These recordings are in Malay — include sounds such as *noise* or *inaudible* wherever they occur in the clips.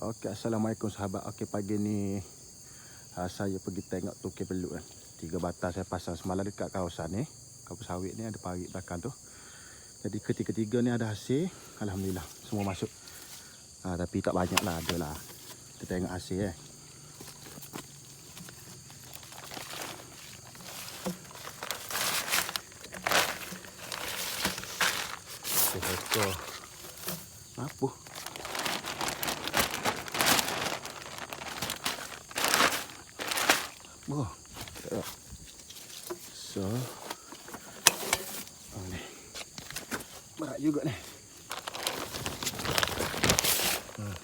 Okey, Assalamualaikum sahabat. Okey, pagi ni uh, saya pergi tengok tukir peluk kan. Tiga batas saya pasang semalam dekat kawasan ni. Kampung sawit ni ada parit belakang tu. Jadi ketiga-tiga ni ada hasil. Alhamdulillah, semua masuk. Uh, tapi tak banyak lah, ada lah. Kita tengok hasil eh. Ekor. Apa? Oh. So. Oh ni. Berat juga ni. Hmm.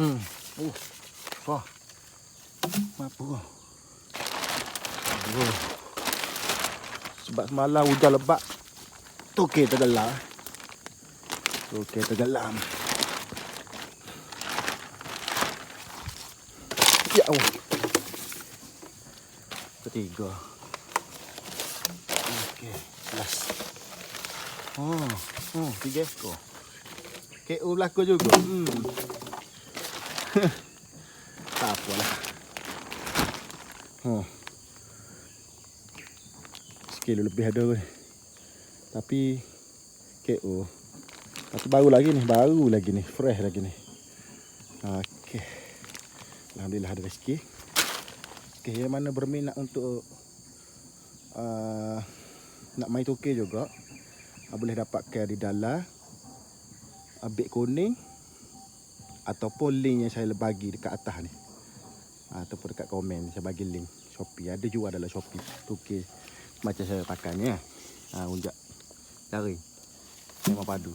Hmm. Oh. Wah. Apa? Oh. Sebab semalam hujan lebat. Tokek tergelam. Tokek tergelam. Ya Allah. Ketiga. Okey, last. Oh, oh, tiga ekor. KO berlaku juga. Hmm. *laughs* tak apalah. Oh. Sekilo lebih ada weh. Tapi KO. Tapi baru lagi ni, baru lagi ni, fresh lagi ni. Okey. Alhamdulillah ada rezeki. Okey, yang mana berminat untuk uh, nak main toke juga, uh, boleh dapatkan di dalam uh, beg kuning ataupun link yang saya bagi dekat atas ni. Uh, ataupun dekat komen saya bagi link Shopee. Ada juga dalam Shopee toke macam saya pakai ni. Ha, uh, unjak. Cari. Memang padu.